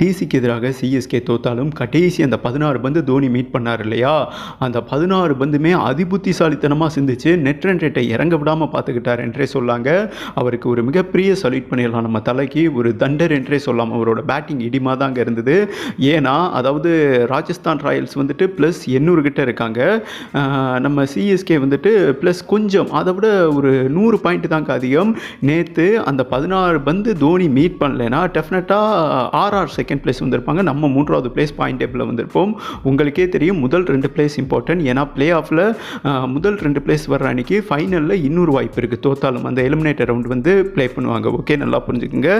டிசிக்கு எதிராக சிஎஸ்கே தோத்தாலும் கடைசி அந்த பதினாறு பந்து தோனி மீட் பண்ணார் இல்லையா? அந்த பதினாறு பந்துமே அதிபுத்திசாலித்தனமாக சிந்திச்சு நெட் ரன் ரேட்டை இறங்க விடாமல் பார்த்துக்கிட்டார் என்றே சொல்லாங்க. அவருக்கு ஒரு மிகப்பெரிய சல்யூட் பண்ணிடலாம். நம்ம தலைக்கு ஒரு தண்டர் என்றே சொல்லலாம் அவரோட பேட்டிங் இடிமா தாங்க இருந்தது. ஏன்னா அதாவது ராஜஸ்தான் ராயல்ஸ் வந்துட்டு ப்ளஸ் எண்ணூறு கிட்ட இருக்காங்க. நம்ம சிஎஸ்கே வந்துட்டு ப்ளஸ் கொஞ்சம் அதை விட ஒரு நூறு பாயிண்ட் தாங்க அதிகம். நேற்று அந்த பதினாறு பந்து தோனி மீட் பண்ணலைன்னா டெஃபினட்டாக ஆர்ஆர் செகண்ட் பிளேஸ் வந்திருப்பாங்க. நம்ம மூன்றாவது பிளேஸ் பாயிண்ட் டேபிளில் வந்திருப்போம். உங்களுக்கே தெரியும் முதல் ரெண்டு பிளேஸ் இம்பார்ட்டன்ட் ஏன்னா பிளே ஆஃபில் முதல் ரெண்டு பிளேஸ் வர்ற அன்னைக்கு ஃபைனலில் இன்னொரு வாய்ப்பு இருக்குது தோத்தாலும் அந்த எலிமினேட்டர் ரவுண்ட் வந்து ப்ளே பண்ணுவாங்க. ஓகே நல்லா புரிஞ்சுக்குங்க.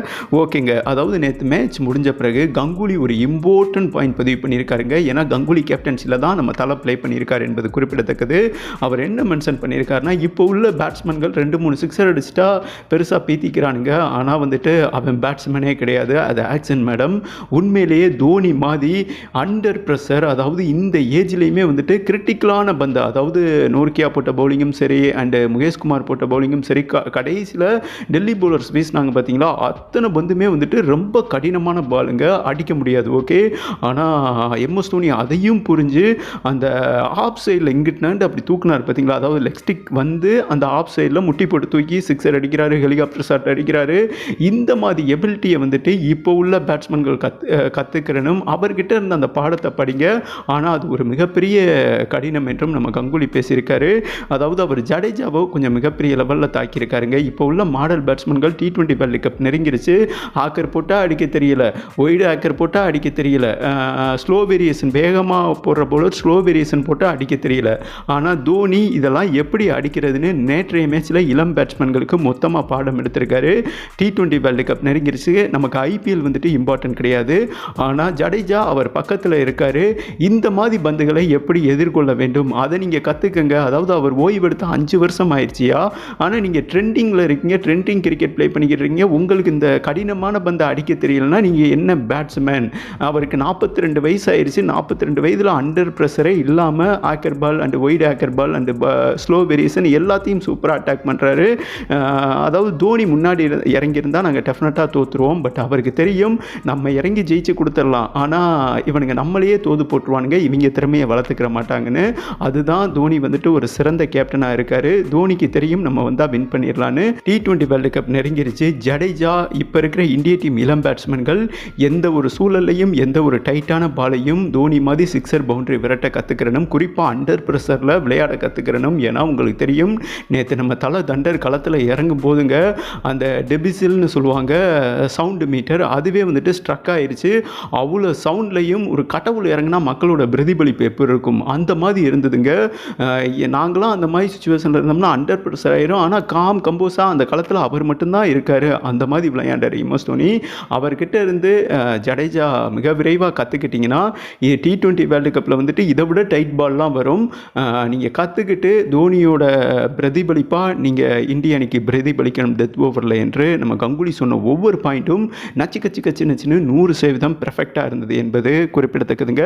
ஓகேங்க அதாவது நேற்று மேட்ச் முடிஞ்ச பிறகு கங்குலி ஒரு இம்பார்ட்டன்ட் பாயிண்ட் பதிவு பண்ணியிருக்காருங்க. ஏன்னா கங்குலி கேப்டன்சியில் தான் நம்ம தலை ப்ளே பண்ணியிருக்காரு என்பது குறிப்பிடத்தக்கது. அவர் என்ன மென்ஷன் பண்ணியிருக்காருன்னா இப்போ உள்ள பேட்ஸ்மேன்கள் ரெண்டு மூணு சிக்ஸர் அடிச்சிட்டா பெருசாக பீத்திக்கிறானுங்க. ஆனால் வந்துட்டு அவன் பேட்ஸ்மேனே கிடையாது. அது ஆக்சன் மேடம் உண்மையிலேயே தோனி மாதிரி அண்டர் ப்ரெஷர் அதாவது இந்த ஏஜ்லேயுமே வந்துட்டு கிரிட்டிக்கலான பந்து. அதாவது நோர்கியா போட்ட பவுலிங்கும் சரி அண்டு முகேஷ்குமார் போட்ட பவுலிங்கும் சரி க கடைசியில் டெல்லி பவுலர்ஸ் வீசினாங்க பார்த்தீங்களா அத்தனை பந்துமே வந்துட்டு ரொம்ப கடினமான பாலுங்க அடிக்க முடியாது ஓகே ஆனால் எம்எஸ் தோனி அதையும் புரிஞ்சு அந்த ஆஃப் சைடில் இங்கிட்டு அப்படி தூக்குனார் பார்த்தீங்களா அதாவது லெக்ஸ்டிக் வந்து அந்த ஆஃப் சைடில் முட்டி போட்டு தூக்கி சிக்ஸர் அடிக்கிறாரு ஹெலிகாப்டர் ஷாட் அடிக்கிறாரு. இந்த மாதிரி எபிலிட்டியை வந்துட்டு இப்போ உள்ள பேட்ஸ்மேன்கள் கத் கற்றுக்கிறனும் அவர்கிட்ட இருந்த அந்த பாடத்தை படிங்க. ஆனால் அது ஒரு மிகப்பெரிய கடினம் என்றும் நம்ம கங்குலி பேசியிருக்காரு. அதாவது அவர் ஜடேஜாவோ கொஞ்சம் மிகப்பெரிய லெவலில் தாக்கியிருக்காருங்க. இப்போ உள்ள மாடல் பேட்ஸ்மேன்கள் டி டுவெண்ட்டி வேர்ல்டு கப் நெருங்கிருச்சு. ஆக்கர் போட்டால் அடிக்க தெரியல. ஒய்டு ஆக்கர் போட்டால் அடிக்க தெரியல. ஸ்லோ வேரியேஷன் வேகமாக போடுற போல ஸ்லோ வேரியேஷன் போட்டால் அடிக்க தெரியல. ஆனால் தோனி இதெல்லாம் எப்படி அடிக்கிறதுன்னு நேற்றைய மேட்ச்சில் இளம் பேட்ஸ்மேன்களுக்கு மொத்தமாக பாடம் எடுத்திருக்காரு. டி ட்வெண்ட்டி வேர்ல்டு கப் நெருங்கிருச்சு. நமக்கு ஐபிஎல் வந்துட்டு இம்பார்ட்டன்ட் கிடையாது. கிடையாது. ஆனால் ஜடேஜா அவர் பக்கத்தில் இருக்கார். இந்த மாதிரி பந்துகளை எப்படி எதிர்கொள்ள வேண்டும்? அதை நீங்கள் கற்றுக்கங்க அதாவது அவர் ஓய்வெடுத்து அஞ்சு வருஷம் ஆயிடுச்சியா? ஆனால் நீங்கள் ட்ரெண்டிங்கில் இருக்கீங்க ட்ரெண்டிங் கிரிக்கெட் ப்ளே பண்ணிக்கிட்டு இருக்கீங்க. உங்களுக்கு இந்த கடினமான பந்தை அடிக்க தெரியலனா நீங்கள் என்ன பேட்ஸ்மேன் அவருக்கு நாற்பத்தி ரெண்டு வயசு ஆயிடுச்சு நாற்பத்தி ரெண்டு வயதில் அண்டர் ப்ரெஷரே இல்லாமல் yorker ball and wide yorker ball and slow uh, variation எல்லாத்தையும் சூப்பராக அட்டாக் பண்ணுறாரு அதாவது தோனி முன்னாடி இறங்கியிருந்தால் நாங்கள் டெஃபினட்டாக தோற்றுருவோம் பட் அவருக்கு தெரியும் நம்ம இறங்கி ஜெயிச்சு கொடுத்துடலாம். ஆனால் இவனுங்க நம்மளையே தோது போட்டுருவானுங்க. இவங்க திறமையை வளர்த்துக்கிற மாட்டாங்கன்னு. அதுதான் தோனி வந்துட்டு ஒரு சிறந்த கேப்டனாக இருக்கார். தோனிக்கு தெரியும் நம்ம வந்தால் வின் பண்ணிடலான்னு. டி டுவெண்ட்டி வேர்ல்டு கப் நெருங்கிருச்சு. ஜடேஜா இப்போ இருக்கிற இந்திய டீம் இளம் பேட்ஸ்மேன்கள் எந்த ஒரு சூழல்லையும் எந்த ஒரு டைட்டான பாலையும் தோனி மாதிரி சிக்ஸர் பவுண்டரி விரட்ட கற்றுக்கிறனும் குறிப்பாக அண்டர் ப்ரெஷரில் விளையாட கற்றுக்கிறனும் ஏன்னா உங்களுக்கு தெரியும் நேற்று நம்ம தலை தண்டர் களத்தில் இறங்கும் போதுங்க அந்த டெபிசில்னு சொல்லுவாங்க சவுண்டு மீட்டர் அதுவே வந்துட்டு ஸ்ட்ரக் ஆயிடுச்சு. அவ்வளோ சவுண்ட்லையும் ஒரு கடவுள் இறங்குனா மக்களோட பிரதிபலிப்பு எப்படி இருக்கும்? அந்த மாதிரி இருந்ததுங்க. நாங்களாம் அந்த மாதிரி சுச்சுவேஷனில் இருந்தோம்னா அண்டர் ப்ரெஷர் ஆயிரும் ஆனால் காம் கம்போஸாக அந்த காலத்தில் அவர் மட்டும்தான் இருக்கார். அந்த மாதிரி விளையாண்டார் எம்எஸ் தோனி அவர்கிட்ட இருந்து ஜடேஜா மிக விரைவாக கற்றுக்கிட்டிங்கன்னா டி டுவெண்ட்டி வேர்ல்டு கப்பில் வந்துட்டு இதை விட டைட் பால்லாம் வரும். நீங்கள் கற்றுக்கிட்டு தோனியோட பிரதிபலிப்பாக நீங்கள் இந்திய அணிக்கு பிரதிபலிக்கணும் டெத் ஓவரில் என்று நம்ம கங்குலி சொன்ன ஒவ்வொரு பாயிண்ட்டும் நச்சு கச்சு கச்சு நச்சுன்னு நூறு சதவீதம் பெர்ஃபெக்டாக இருந்தது என்பது குறிப்பிடத்தக்கதுங்க.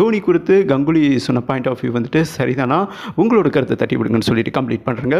தோனி குறித்து கங்குலி சொன்ன பாயிண்ட் ஆஃப் வியூ வந்துட்டு சரிதானா? உங்களோட கருத்தை தட்டி விடுங்கன்னு சொல்லிட்டு கம்ப்ளீட் பண்ணுறேங்க